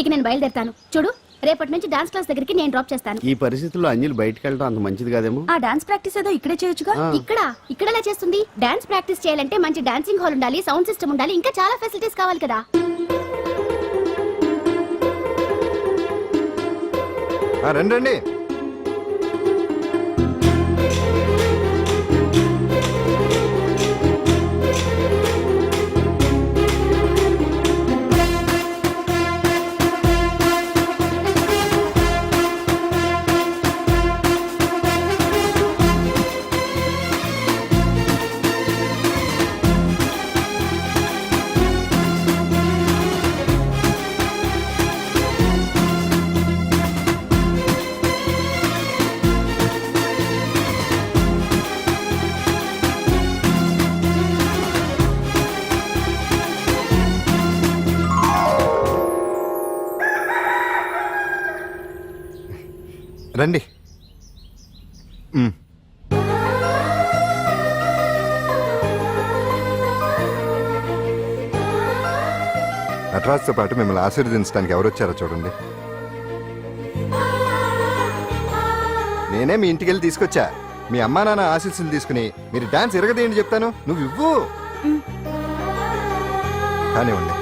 ఇక నేను బయలుదేరుతాను. చూడు రేపటి నుంచి డాన్స్ క్లాస్ దగ్గరికి నేను డ్రాప్ చేస్తాను. ఈ పరిస్థితుల్లో అంజలి బయటకు వెళ్ళడం అంత మంచిది కాదేమో? ఆ డాన్స్ ప్రాక్టీస్ ఏదో ఇక్కడే చేయొచ్చుగా. ఇక్కడ ఇక్కడ? ఎలా చేస్తుంది? డాన్స్ ప్రాక్టీస్ చేయాలంటే మంచి డాన్సింగ్ హాల్ ఉండాలి సౌండ్ సిస్టమ్ ఉండాలి ఇంకా చాలా ఫెసిలిటీస్ కావాలి కదా. రండి రండి. నటరాజ్తో పాటు మిమ్మల్ని ఆశీర్వదించడానికి ఎవరు వచ్చారో చూడండి. నేనే మీ ఇంటికి వెళ్ళి తీసుకొచ్చా. మీ అమ్మా నాన్న ఆశీస్సులు తీసుకుని మీరు డాన్స్ ఎరగదేయండి చెప్తాను. నువ్వు ఇవ్వు. కానివ్వండి.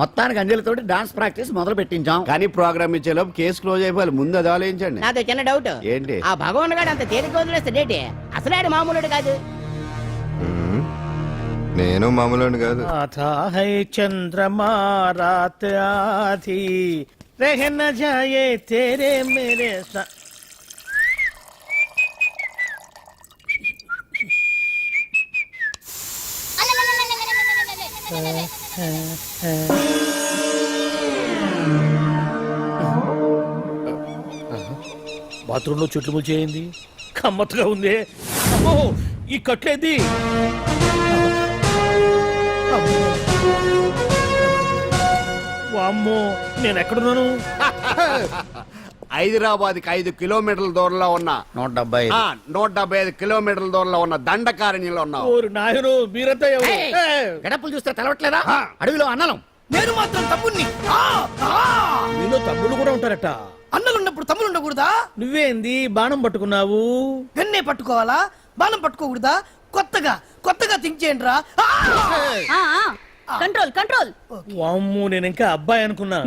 మొత్తానికి అంజలితోటి డాన్స్ ప్రాక్టీస్ మొదలు పెట్టించాం కానీ ప్రోగ్రామ్ ఇచ్చేలోపు కేసు క్లోజ్ అయిపోవాలి ముందు అది ఆలోచించండి నాదో చిన్న డౌట్ ఏంటి? ఆ భగవాన్ గారు అంత తేలిక వదిలేస్తాడేటి అసలు ఆడు మామూలుడు కాదు మ్. నేను మామూలు కాదు आता है चंद्रमा रात आधी रह न जाए तेरे मेरे सा... బాత్రూంలో చెట్లు ముల్చేయింది కమ్మత్తుగా ఉంది. అమ్మో ఈ కట్లేది వామ్మో నేను ఎక్కడున్నాను హైదరాబాద్కి ఐదు కిలోమీటర్ల దూరంలో ఉన్న నూట డెబ్బై ఆ, నూట డెబ్బై ఐదు కిలోమీటర్ల దూరంలో ఉన్న దండకారణ్యంలో ఉన్నావు. ఓరు నాయను మీరంతా ఎవరు! గడపలు చూస్తే తెలవట్లేదా? అడవిలో అన్నలం. నేను మాత్రం తమ్ముణ్ణి. ఆ, ఆ! మీలో తమ్ముళ్ళు కూడా ఉంటారట. అన్నలున్నప్పుడు తమ్ముడు ఉండకూడదా? నువ్వేంది? బాణం పట్టుకున్నావు? గన్నే పట్టుకోవాలా? బాణం పట్టుకోకూడదా? కొత్తగా కొత్తగా థింక్ చేయండి రా. Control control. వామ్మో నేను ఇంకా అబ్బాయి అనుకున్నా.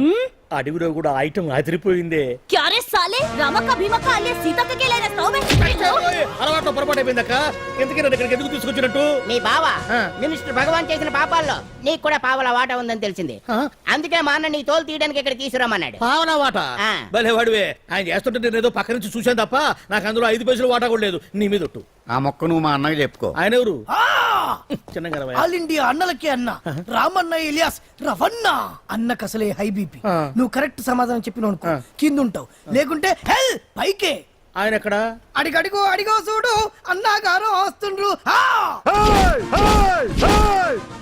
అడవిలో కూడా ఐటమ్ అదిరిపోయిందే. క్యారే సాలే రమక భీమక అలే సీతక్క కేలైన స్టవ్ ఓయ్, అలవాటు పొరపాటు అయిపోయిందక్క ఎందుకే నన్ను ఇక్కడికి ఎందుకు తీసుకొచ్చినట్టు? మీ బావ. మినిస్టర్ భగవాన్ చేసిన పాపాల్లో నీకు కూడా పావల వాటా ఉందని తెలిసింది? అందుకే మా అన్న నీ తోలు తీయడానికి ఇక్కడ తీసుకురమ్మన్నాడు. పావనా వాట. భలే వాడివే. ఆయన చేస్తుంటే నేను ఏదో పక్క నుంచి చూశాను తప్ప నాకు అందులో ఐదు పైసలు వాటా కూడా లేదు. నీ మీద ఆ మొక్క నువ్వు మా అన్నకి చెప్పుకో. ఆయన ఎవరు? ఆ! చిన్నగా ఆల్ ఇండియా అన్నలకే అన్న. రామన్న ఇలియాస్ రవన్న అన్నకు అసలే హై బీపీ. నువ్వు కరెక్ట్ సమాధానం చెప్పిన అనుకో. కింద ఉంటావు లేకుంటే హెల్ పైకే. ఆయన ఎక్కడ? అడిగడిగో అడిగో చూడు. అన్నగారు వస్తుండ్రు!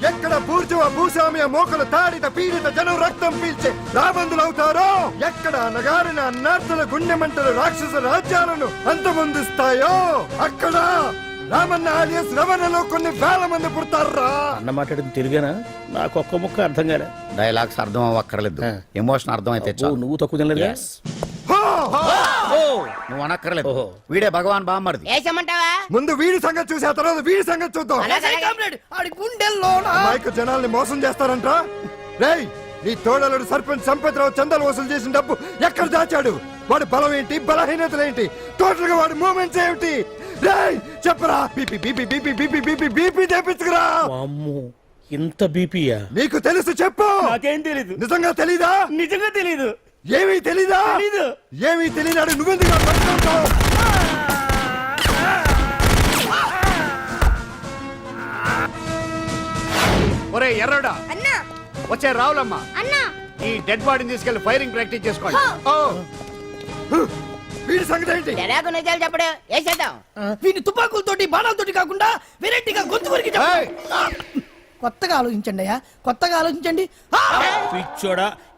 ఎక్కడ పూర్జువ భూస్వామ్య మోకల తాడిత పీడిత జనం రక్తం పీల్చే రాబందులవుతారో ఎక్కడ నగారిన అన్నార్థుల గుండె మంటలు రాక్షస రాజ్యాలను అంతమొందిస్తాయో? అక్కడ! రామన్న alias రమణలో కొన్ని వేల మంది పుడతారా? అన్న మాట్లాడింది తెలుగేనా? నాకు ఒక్క ముక్క అర్థం కాలే. డైలాగ్స్ అర్థం అవ్వక్కర్లేదు. ఆ. ఎమోషన్ అర్థం అయితే ఓ, చాలు. నువ్వు తక్కువ తినలేదు Yes. ఓ నువ్వు అనక్కర్లేదు. ఓహో. వీడే భగవాన్ బామ్మర్ది. ముందు వీడి సంగతి చూసి ఆ తర్వాత వీడి సంగతి చూద్దాం. ఆడి గుండెల్లోన మైక్ జనాల్ని మోసం చేస్తారంట రేయ్ నీ తోడలుడు సర్పంచ్ సంపత్రావు చందాలు వసూలు చేసిన డబ్బు ఎక్కడ దాచాడు? వాడి బలం ఏంటి? బలహీనతలు ఏంటి? టోటల్గా వాడి మూమెంట్స్ ఏమిటి? చెప్పరా. BP BP BP BP BP BP చేపించుకురా అమ్ము ఇంత బీపీయా నీకు తెలుసు చెప్పు. నాకేం తెలీదు. నిజంగా తెలీదా? నిజంగా తెలీదు. ఏమీ తెలీదా? తెలీదు. ఏమీ తెలియనాడు నువ్వెందుకు పట్టుకుంటావు? ఒరే ఎర్రడా? అన్నా. వచ్చే రావులమ్మా. అన్నా. ఈ డెడ్ బాడీని తీసుకెళ్ళి ఫైరింగ్ ప్రాక్టీస్ చేసుకోండి. ఓ. వీడి సంగతి ఏంటి? తెరాకు నిజాలు చెప్పడు. వేసేద్దాం. వీని తుపాకులతోటి బాణాలతోటి కాకుండా వెరైటీగా గొంతు వరకు! కొత్తగా ఆలోచించండి అయ్యా. కొత్తగా ఆలోచించండి. ఆ! పిచ్చోడా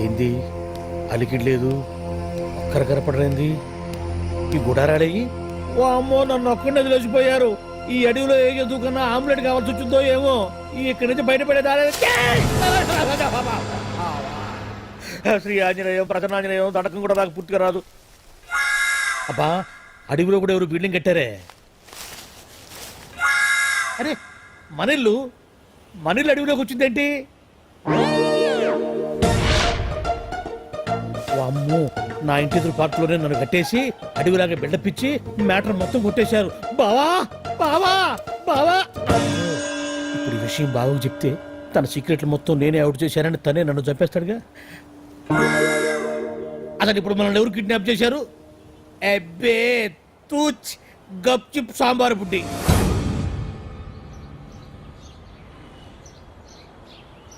ఏంది? అలికిడి లేదు ఒక్కరు కనపడరేంది ఈ గుడారాడేయి? ఓ అమ్మో నన్ను ఒక్కడిని వదిలేసిపోయారు. ఈ అడవిలో ఏ జంతువుకన్నా ఆమ్లెట్ కావాల్సి వచ్చిందో ఏమో. ఈ ఇక్కడి నుంచి బయటపడేదారే శ్రీ ఆంజనేయం ప్రసన్నాంజనేయం దడకం కూడా నాకు పూర్తిగా రాదు. అబ్బా అడవిలో కూడా ఎవరు బిల్డింగ్ కట్టారే? అరే మనిల్లు? మనిల్లు అడవిలోకి వచ్చిందేంటి? అమ్మో నా ఇంటి ఎదురు పార్కులోనే నన్ను కట్టేసి అడవిలాగా బిడ్డపిచ్చి మ్యాటర్ మొత్తం కొట్టేశారు. బావా బావా బావా. ఇప్పుడు ఈ విషయం బావకు చెప్తే తన సీక్రెట్లు మొత్తం నేనే అవుట్ చేశానని తనే నన్ను చంపేస్తాడుగా? అసలు ఇప్పుడు మనల్ని ఎవరు కిడ్నాప్ చేశారు? ఎబ్బే తూచ్ గప్ చిప్ సాంబార్ బుడ్డి.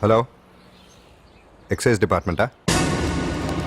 Hello excise డిపార్ట్మెంటా?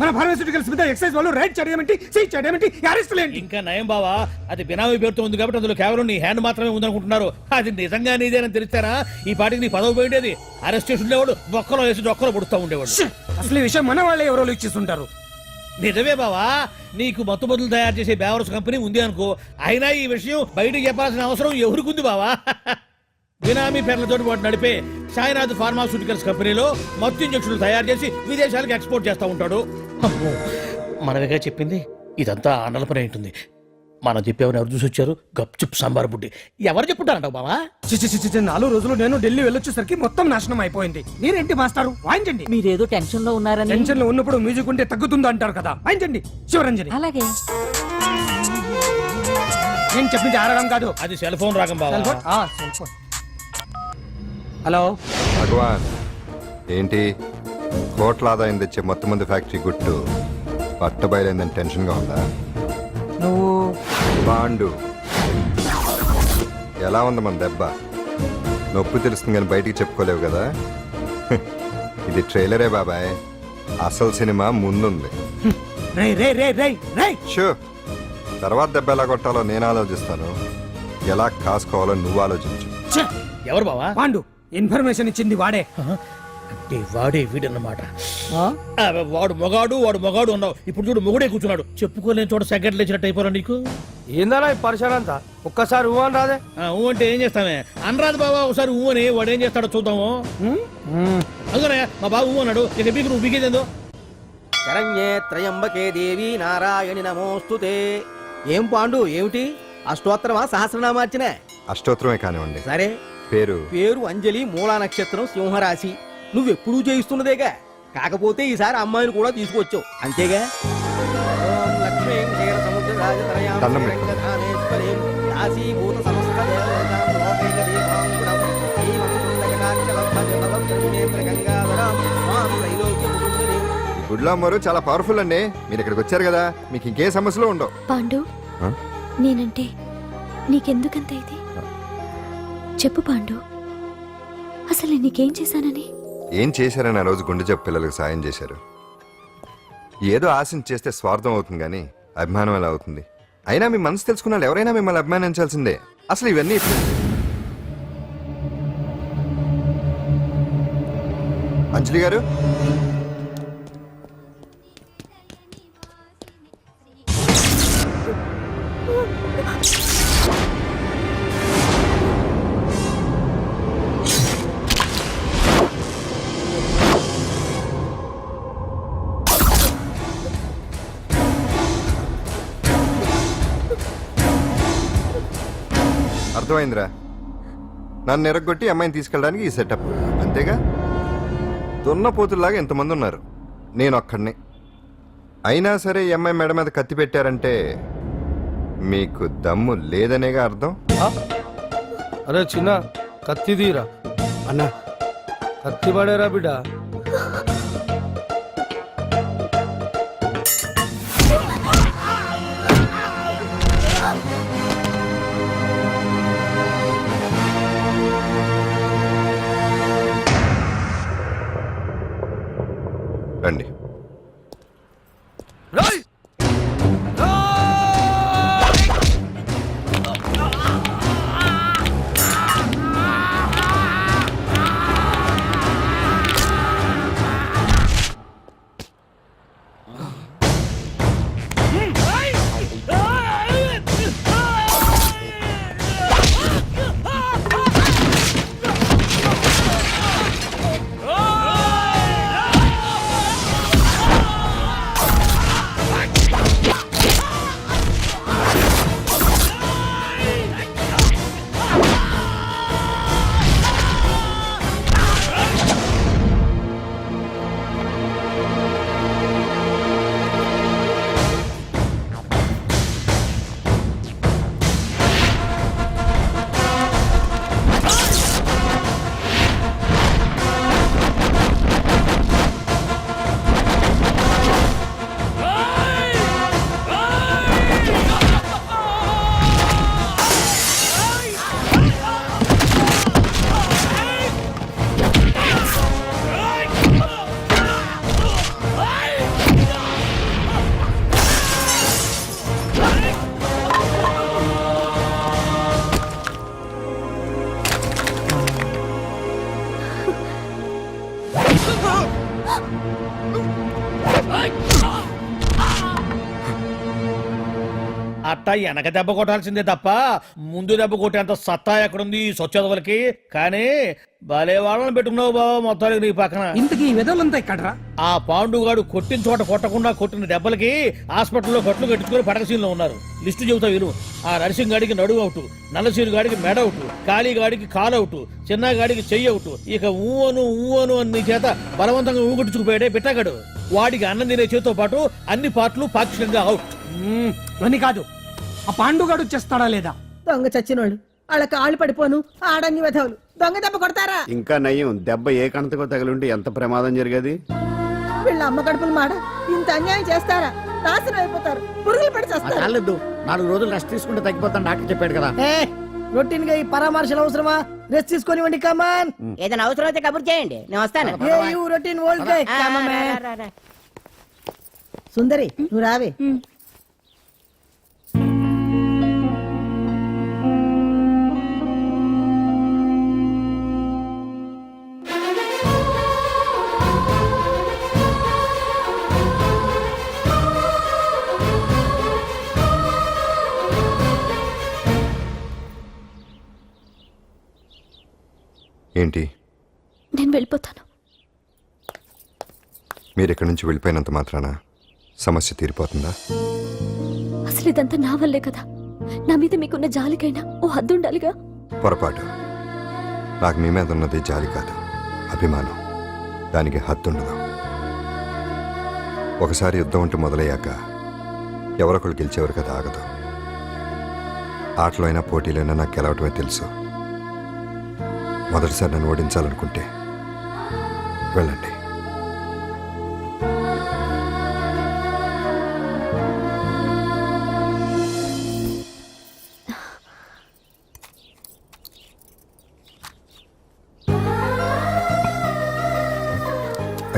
మన ఫార్మాస్యూటికల్స్ మీద ఎక్సైజ్ వాళ్ళు రైడ్ చేయడం ఏంటి చేయడం ఏంటి అరెస్టులు ఏంటి ఇంకా నయం బావా అది బినామీ పేరుతో ఉంది కాబట్టి అందులో కేవలం నీ హ్యాండ్ మాత్రమే ఉందనుకుంటున్నారు. అది నిజంగా నీదేనని తెలిస్తారా? ఈ పాటికి నీ పదవి పోయిండేది అరెస్ట్ చేసి ఉండేవాడు బొక్కలో వేసి డొక్కలో పుడుతూ ఉండేవాడు! అసలు ఈ విషయం మన వాళ్ళే ఎవరో లీక్ చేస్తుంటారు. నిజమే బావా నీకు మత్తు మందులు తయారు చేసే బేవరస్ కంపెనీ ఉంది అనుకో అయినా ఈ విషయం బయటకు చెప్పాల్సిన అవసరం ఎవరికుంది బావా? బినామీ పేర్లతో వాడు నడిపే సాయినాథ్ ఫార్మాస్యూటికల్స్ కంపెనీలో మత్తు ఇంజక్షన్లు తయారు చేసి విదేశాలకు ఎక్స్పోర్ట్ చేస్తా ఉంటాడు. అమ్మో మనమేగా చెప్పింది ఇదంతా ఆండల పని ఉంటుంది. మనం చెప్పేవని ఎవరు చూసి వచ్చారు? గప్చుప్ సాంబార్ బుడ్డి. ఎవరు చెప్పుంటారంటావు బావా? చిచి చిచి చిచి, నాలుగు రోజులు నేను ఢిల్లీ వెళ్ళొచ్చేసరికి మొత్తం నాశనం అయిపోయింది. మీరేంటి మాస్టారు? వాయించండి. మీరేదో టెన్షన్లో ఉన్నారని. టెన్షన్లో ఉన్నప్పుడు మ్యూజిక్ ఉంటే తగ్గుతుంది అంటారు కదా? వాయించండి. శివరంజని. అలాగే. నేను చెప్పింది ఆడడం కాదు. అది సెల్ ఫోన్ రాగం బావా. Cell phone? ఆ, సెల్ ఫోన్. హలో? భగవాన్ ఏంటి? కోట్ల ఆదాయం తెచ్చే మొత్తం మంది ఫ్యాక్టరీ గుట్టు పట్టబయలైందని టెన్షన్గా ఉందా? నువ్వు బాండు. ఎలా ఉంది మన దెబ్బ? నొప్పి తెలుస్తుంది కానీ బయటికి చెప్పుకోలేవు కదా? ఇది ట్రైలరే బాబాయ్. అసలు సినిమా ముందుంది. రే రే రే రే రే షూ! తర్వాత దెబ్బ ఎలా కొట్టాలో నేను ఆలోచిస్తాను. ఎలా కాసుకోవాలో నువ్వు ఆలోచించు! ఎవరు బావా? పాండు ఇన్ఫర్మేషన్ ఇచ్చింది వాడే. అంటే వాడే వీడన్నమాట. ఆ, వాడు మొగాడు వాడు మొగాడు అన్నావు. ఇప్పుడు చూడు మొగుడే కూర్చున్నాడు. చెప్పుకోలేని చోట సెకండ్ లేచినట్టు అయిపోరా నీకు? ఏందన్నా ఈ పరిశాన్ అంతా? ఒక్కసారి ఊ అని రాదే. ఆ, ఊ అంటే ఏం చేస్తామే? అనరాదు బాబా ఒకసారి ఊ అని వాడు ఏం చేస్తాడో చూద్దాము. అందుకనే మా బాబు ఊ అన్నాడు. ఇక బీకు నువ్వు బీకేదేందో శరణ్యే త్రయంబకే దేవి నారాయణి నమోస్తుతే. ఏం పాండు ఏమిటి? అష్టోత్తరమా సహస్రనామార్చన? అష్టోత్తరమే కానివ్వండి. సరే. పేరు? పేరు అంజలి మూలా నక్షత్రం సింహరాశి. నువ్వెప్పుడూ చేయిస్తున్నదేగా. కాకపోతే ఈసారి అమ్మాయిని కూడా తీసుకొచ్చావు. అంతేగా? గుడ్లో అమ్మరు చాలా పవర్ఫుల్ అండి మీరు ఇక్కడికి వచ్చారు కదా మీకు ఇంకే సమస్యలు ఉండవు. పాండు? నేనంటే నీకెందుకంత ఇది? చెప్పు పాండు. అసలు నీకేం చేశానని? ఏం చేశారని ఆ రోజు గుండె చెప్పు పిల్లలకు సాయం చేశారు. ఏదో ఆశించి చేస్తే స్వార్థం అవుతుంది కానీ అభిమానం ఎలా అవుతుంది? అయినా మీ మనసు తెలుసుకున్న వాళ్ళు ఎవరైనా మిమ్మల్ని అభిమానించాల్సిందే. అసలు ఇవన్నీ అంజలి గారు? అర్థమైందిరా నన్ను ఎరగొట్టి అమ్మాయిని తీసుకెళ్ళడానికి ఈ సెటప్ అంతేగా? దున్నపోతుల్లాగా ఎంతమంది ఉన్నారు నేను ఒక్కడిని అయినా సరే ఈ అమ్మాయి మెడ మీద కత్తి పెట్టారంటే మీకు దమ్ము లేదనేగా అర్థం? అరే చిన్న కత్తి తీరా. అన్నా. కత్తి పడేరా బిడ్డ. అట్ట వెనక దెబ్బ కొట్టాల్సిందే తప్ప ముందు దెబ్బ కొట్టేంత సత్తా ఎక్కడుంది సొచ్చదవులకి కానీ భలే వాళ్ళని పెట్టుకున్నావు బాబా మొత్తానికి నీ పక్కన. ఇంతకీ ఈ విధవులంతా ఇక్కడరా ఆ పాండుగాడు కొట్టిన చోట కొట్టకుండా కొట్టిన దెబ్బలకి హాస్పిటల్లో కట్లు కట్టించుకొని పడకసీన్లో ఉన్నారు. లిస్టు చెబుతా విను. ఆ నరసింగ్ గాడికి నడువు అవుట్ నల్లసీరు గాడికి మెడ అవుట్ కాళీ గాడికి కాల్ అవుట్ చిన్న గాడికి చెయ్యి అవుట్. ఇక ఊవను ఊవను అని నీ చేత బలవంతంగా ఊగొట్టుకుపోయాడే పెట్టగాడు. వాడికి అన్నం తినే చేతితో పాటు అన్ని పాటలు పాక్షికంగా అవుట్. అని కాదు. ఆ పాండుగాడు వచ్చేస్తాడా లేదా? దొంగ చచ్చినోళ్ళు వాళ్ళ కాళ్ళు పడిపోను ఆడంగి వెధవులు దొంగ దెబ్బ కొడతారా? ఇంకా నయ్యం దెబ్బ ఏ కణతకో తగిలింటే ఎంత ప్రమాదం జరిగేది? వీళ్ళ అమ్మ కడుపులు మాడ ఇంత అన్యాయం చేస్తారా? నాశనం అయిపోతారు పురుగులు పడి చేస్తారు. చాలేదు నాలుగు రోజులు రెస్ట్ తీసుకుంటే తగ్గిపోతాను డాక్టర్ చెప్పాడు కదా. రొటీన్గా ఈ పరామర్శలు అవసరమా? రెస్ట్ తీసుకొని కమాన్ ఏదైనా అవసరం అయితే కబుర్ చేయండి నేను వస్తాను. ఏ యూ రొటీన్ ఓల్డ్ గై. సుందరి నువ్వు రావే. ఏంటి? నేను వెళ్ళిపోతాను. మీరు ఇక్కడి నుంచి వెళ్ళిపోయినంత మాత్రాన సమస్య తీరిపోతుందా? అసలు ఇదంతా నా వల్లే కదా. నా మీద మీకున్న జాలికైనా ఓ హద్దు ఉండాలిగా? పొరపాటు. నాకు మీ మీద ఉన్నది జాలి కాదు అభిమానం. దానికి హద్దుండదు ఒకసారి యుద్ధం అంటూ మొదలయ్యాక ఎవరొకరు గెలిచేవారు కదా ఆగదు. ఆటలో అయినా పోటీలైనా నాకు గెలవటమే తెలుసు. మొదటిసారి నన్ను ఓడించాలనుకుంటే వెళ్ళండి.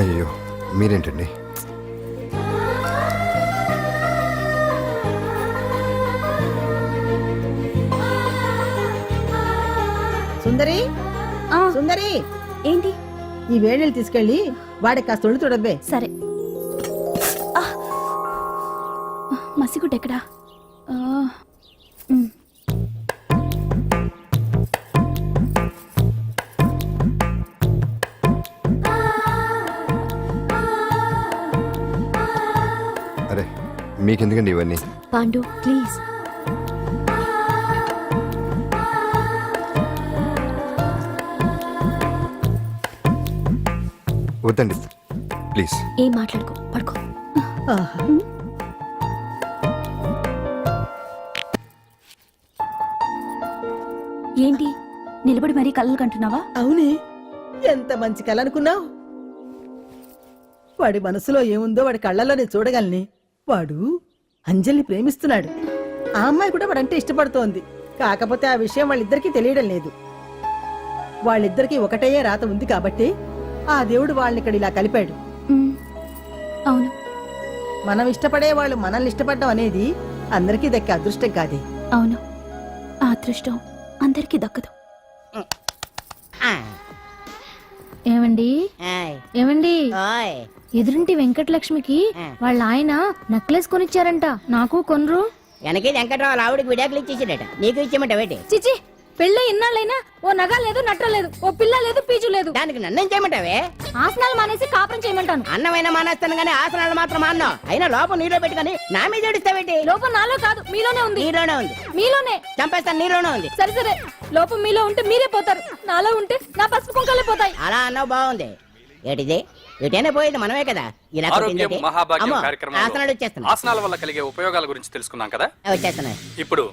అయ్యో మీరేంటండి? ఏంటి? ఈ వేణీలు తీసుకెళ్ళి వాడికి కాస్త ఒళ్ళు చూడబ్బే సరే. ఆ. మసిగుడ్డ ఎక్కడా. అరే మీకెందుకండి ఇవన్నీ? పాండు ప్లీజ్ వద్దండి. ప్లీజ్. ఏం మాట్లాడుకో పడుకో. ఏంటి? నిలబడి మరీ కళ్ళు కంటున్నావా? అవునే. ఎంత మంచి కళ అనుకున్నావు? వాడి మనసులో ఏముందో వాడి కళ్ళలోనే చూడగలని. వాడు అంజలిని ప్రేమిస్తున్నాడు. ఆ అమ్మాయి కూడా వాడంటే ఇష్టపడుతోంది. కాకపోతే ఆ విషయం వాళ్ళిద్దరికీ తెలియడం లేదు. వాళ్ళిద్దరికీ ఒకటేయే రాత ఉంది కాబట్టి ఆ దేవుడు వాళ్ళని ఇక్కడ ఇలా కలిపాడు. అవును. మనం ఇష్టపడే వాళ్ళు మనల్ని ఇష్టపడడం అనేది అందరికీ దక్కే అదృష్టం కాదే. అవును. ఆ అదృష్టం అందరికీ దక్కదు. ఏమండి? ఏమండి? ఎదురింటి వెంకటలక్ష్మికి వాళ్ళ ఆయన నెక్లెస్ కొనిచ్చారంట. నాకు కొనరు. వెనకే వెంకట్రావు ఆవిడకి విడాకులు ఇచ్చేసాడట. నీకు ఇచ్చేమంట వేటి చిచి! పెళ్ళి ఇన్నాళ్ళైనా ఓ నగ లేదు నట్ట లేదు ఓ పిల్ల లేదు పీచు లేదు. దానికి నన్ను చేయమంటావే? ఆసనాలు మానేసి కాపురం చేయమంటాను. అన్నమైన మానేస్తాను గానీ ఆసనాలు మాత్రం మాన్నో అయినా లోపం నీలో పెట్టుకొని నా మీద ఏడుస్తావేటి? లోపం నాలో కాదు మీలోనే ఉంది. నీలోనే ఉంది. మీలోనే. చంపేస్తాను నీలోనే ఉంది. సరే సరే. లోపం మీలో ఉంటే మీరే పోతారు. నాలో ఉంటే నా పసుపు కుంకాలే పోతాయి. అలా అన్నావు బాగుంది. ఏటిది? ఎటైనా పోయేది మనమే కదా. ఇలా ఆరోగ్యం? మహాభాగ్యం కార్యక్రమంలో. ఆసనాలు ఆసనాల వల్ల కలిగే ఉపయోగాల గురించి తెలుసుకున్నాం కదా? వచ్చేస్తున్నాయి. ఇప్పుడు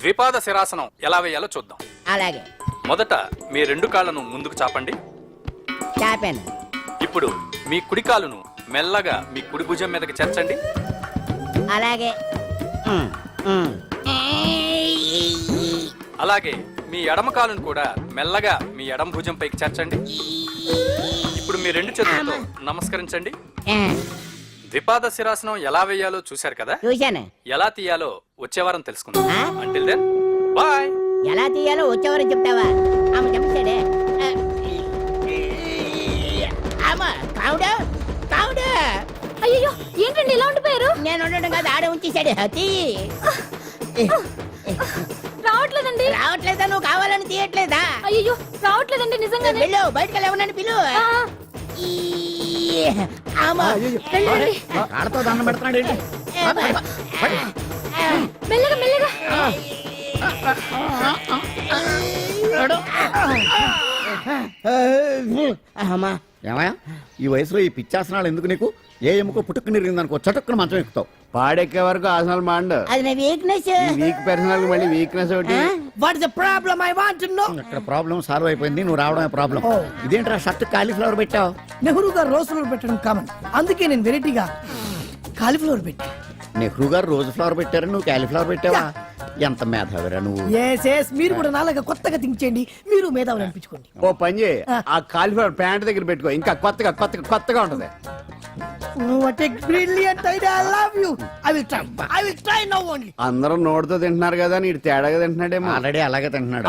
ద్విపాద శిరాసనం ఎలా వేయాలో చూద్దాం. అలాగే. మొదట మీ రెండు కాళ్ళను ముందుకు చాపండి. చాపాను. ఇప్పుడు మీ కుడి కాలును మెల్లగా మీ కుడి భుజం మీదకి చేర్చండి. అలాగే. ఉమ్, ఉమ్. అలాగే మీ ఎడమ కాలును కూడా మెల్లగా మీ ఎడమ భుజం పైకి చేర్చండి. ఇప్పుడు మీ రెండు చేతులతో నమస్కరించండి. ఆ, ద్విపాద శిరాసనం ఎలా వేయాలో చూశారు కదా? చూశాను. ఎలా తీయాలో వచ్చే వారం తెలుసుకుందాం. ఆ? అంటిల్ దెన్ బాయ్ ఎలా తీయాలో వచ్చేవారు చెప్తావా? ఆమె చంపేశాడే అమ్మ కావుడు కావుడు. అయ్యో ఏంటండి ఇలా ఉండిపోయారు? నేను ఉండడం కాదు ఆడే ఉంచేశాడు. తీ. రావట్లేదండి. రావట్లేదా? నువ్వు కావాలని తీయట్లేదా? అయ్యో రావట్లేదండి నిజంగానే. వెళ్ళు బయటకు వెళ్ళవనని పిలు. ఆ, ఈ, ఆడతో దండం పెడుతున్నాడు ఏంటి? మెల్లగా మెల్లగా. అమ్మా. ఏమయ్యా? ఈ వయసులో ఈ పిచ్చాసనాలు ఎందుకు నీకు? ఏ ఎముకో పుట్టుకుని నిరిగిందనుకో చటుక్కున మంచం ఎక్కుతావు. పాడెక్కే వరకు ఆసనాలు మాండు. అది నా వీక్నెస్ ఈ వీక్ పర్సనల్ మళ్ళీ వీక్నెస్ ఒకటి. What is the problem I want to know ఇక్కడ ప్రాబ్లం సాల్వ్ అయిపోయింది నువ్వు రావడమే ప్రాబ్లం ఇదేంట్రా షర్ట్ కాలీఫ్లవర్ పెట్టావు? నెహ్రూ గారు రోజ్ పెట్టడం కామన్ అందుకే నేను వెరైటీగా కాలీఫ్లవర్ పెట్టి. నెహ్రూ గారు రోజు ఫ్లవర్ పెట్టారు? నువ్వు కాలీఫ్లవర్ పెట్టావా? ఎంత మేధావిరా నువ్వు? ఎస్ ఎస్ మీరు కూడా నాలాగా కొత్తగా థింక్ చేయండి. మీరు మేధావులు అనిపించుకోండి. ఓ పని చేయి. ఆ. కాలిఫ్లవర్ ప్యాంట్ దగ్గర పెట్టుకో. ఇంకా కొత్తగా కొత్తగా కొత్తగా ఉంటది. What brilliant idea I love you I will try I will try now only అందరూ నోటితో తింటున్నారు కదా నీడు తేడాగా తింటున్నాడేమో. ఆల్రెడీ అలాగే తింటున్నాడు?